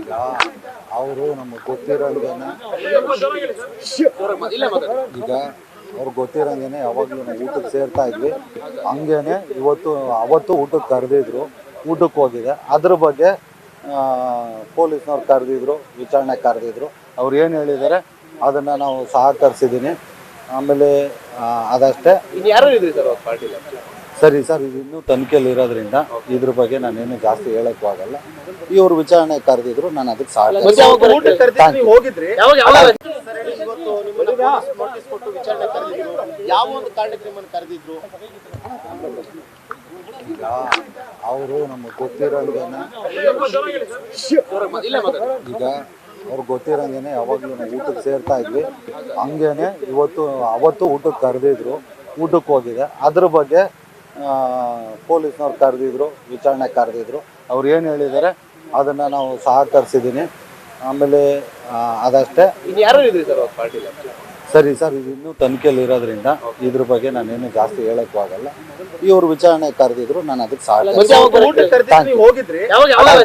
ಈಗ ಅವರು ನಮಗೆ ಗೊತ್ತಿರೋಂಗೇನೆ ಈಗ ಅವ್ರಿಗೆ ಗೊತ್ತಿರೋಂಗೆನೆ ಯಾವಾಗಲೂ ನಾವು ಊಟಕ್ಕೆ ಸೇರ್ತಾ ಇದ್ವಿ. ಹಂಗೇನೆ ಇವತ್ತು ಅವತ್ತು ಊಟಕ್ಕೆ ಕರೆದಿದ್ರು. ಊಟಕ್ಕೆ ಹೋಗಿದೆ. ಅದ್ರ ಬಗ್ಗೆ ಪೊಲೀಸ್ನವ್ರು ಕರೆದಿದ್ರು, ವಿಚಾರಣೆ ಕರೆದಿದ್ರು. ಅವ್ರು ಏನು ಹೇಳಿದ್ದಾರೆ, ಅದನ್ನು ನಾವು ಸಹಕರಿಸಿದ್ದೀನಿ. ಆಮೇಲೆ ಅದಷ್ಟೇ. ಇನ್ನು ಯಾರು ಇದ್ರಿ ಸರ್ ಪಾರ್ಟಿಲಿ ಸರಿ ಸರ್ ಇದು ಇನ್ನೂ ತನಿಖೆಯಲ್ಲಿ ಇರೋದ್ರಿಂದ ಇದ್ರ ಬಗ್ಗೆ ನಾನೇನು ಜಾಸ್ತಿ ಹೇಳಕ್ಕೂ ಆಗಲ್ಲ. ಇವ್ರು ವಿಚಾರಣೆ ಕರೆದಿದ್ರು ನಾನು ಅದಕ್ಕೆ ಸಹಕರಿಸಿ ಊಟಕ್ಕೆ ಹೋಗಿದ್ರಿ? ಯಾವಾಗ ಯಾವಾಗ ಸರ್ ಇವತ್ತು ನಿಮ್ಮನ್ನ ಪೊಲೀಸ್ ನೋಟಿಸ್ ವಿಚಾರಣೆ ಕರೆದಿದ್ರು. ಯಾವ ಒಂದು ಕಾರಣಕ್ಕೆ ನಿಮ್ಮನ್ನು ಕರೆದಿದ್ರು? ಈಗ ಅವರು ನಮಗೆ ಗೊತ್ತಿರೋಂಗೇನೆ ಈಗ ಅವ್ರಿಗೆ ಗೊತ್ತಿರೋಂಗೇನೆ ಯಾವಾಗಲೂ ನಾವು ಊಟಕ್ಕೆ ಸೇರ್ತಾ ಇದ್ವಿ. ಹಂಗೇನೆ ಇವತ್ತು ಅವತ್ತು ಊಟಕ್ಕೆ ಕರೆದಿದ್ರು ಊಟಕ್ಕೆ ಹೋಗಿದೆ. ಅದ್ರ ಬಗ್ಗೆ ಪೊಲೀಸ್ನವ್ರು ಕರೆದಿದ್ರು ವಿಚಾರಣೆ ಕರೆದಿದ್ರು. ಅವ್ರು ಏನು ಹೇಳಿದ್ದಾರೆ ಅದನ್ನು ನಾವು ಸಹಕರಿಸಿದ್ದೀನಿ. ಆಮೇಲೆ ಅದಷ್ಟೇ. ಯಾರು ಇದ್ರಿ ಸರ್ ಪಾರ್ಟಿಲಿ ಸರಿ ಸರ್ ಇದು ಇನ್ನೂ ತನಿಖೆಯಲ್ಲಿ ಇರೋದ್ರಿಂದ ಇದ್ರ ಬಗ್ಗೆ ನಾನೇನು ಜಾಸ್ತಿ ಹೇಳಕ್ಕೂ ಆಗಲ್ಲ. ಇವ್ರು ವಿಚಾರಣೆ ಕರೆದಿದ್ರು ನಾನು ಅದಕ್ಕೆ ಸಹಕರಿಸಿ ಹೋಗಿದ್ರಿ.